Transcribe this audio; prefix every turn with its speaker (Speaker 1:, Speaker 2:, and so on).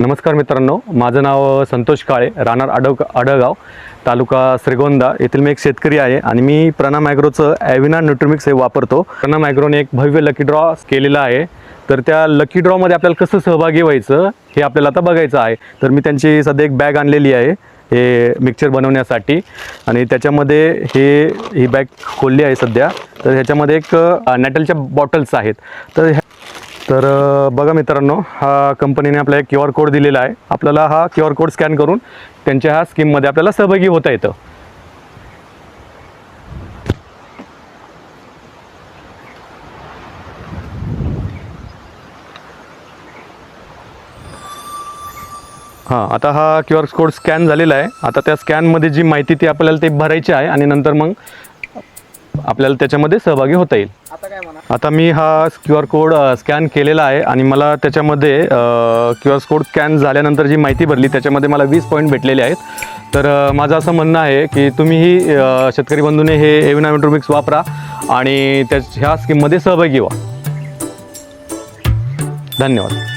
Speaker 1: नमस्कार मित्रांनो माझं नाव संतोष काळे राहणार आडव आडळगाव तालुका श्रीगोंदा. येथील मी एक शेतकरी आहे आणि मी प्रणाम ॲग्रोचं ॲव्हिना न्यूट्रिमिक्स हे वापरतो. प्रणाम ॲग्रोने एक भव्य लकी ड्रॉ केलेला आहे. तर त्या लकी ड्रॉमध्ये आपल्याला कसं सहभागी व्हायचं हे आपल्याला आता बघायचं आहे. तर मी त्यांची सध्या एक बॅग आणलेली आहे हे मिक्सचर बनवण्यासाठी. आणि त्याच्यामध्ये हे ही बॅग खोलली आहे सध्या. तर ह्याच्यामध्ये एक नॅटलच्या बॉटल्स आहेत. तर ह्या तर बघा मित्रांनो हा कंपनीने आपल्याला एक क्यू आर कोड दिलेला आहे. आपल्याला हा क्यू आर कोड स्कॅन करून त्यांच्या ह्या स्कीममध्ये आपल्याला सहभागी होता येतं. हां आता हा क्यू आर कोड स्कॅन झालेला आहे. आता त्या स्कॅनमध्ये जी माहिती ती आपल्याला ते भरायची आहे आणि नंतर मग आपल्याला त्याच्यामध्ये सहभागी होता येईल.
Speaker 2: आता काय
Speaker 1: आता मी हा क्यू आर कोड स्कॅन केलेला आहे आणि मला त्याच्यामध्ये क्यू आर कोड स्कॅन झाल्यानंतर जी माहिती भरली त्याच्यामध्ये मला वीस पॉईंट भेटलेले आहेत. तर माझं असं म्हणणं आहे की तुम्हीही शेतकरी बंधूने हे एव्हिना मेट्रोमिक्स वापरा आणि त्या ह्या स्कीममध्ये सहभागी व्हा. धन्यवाद.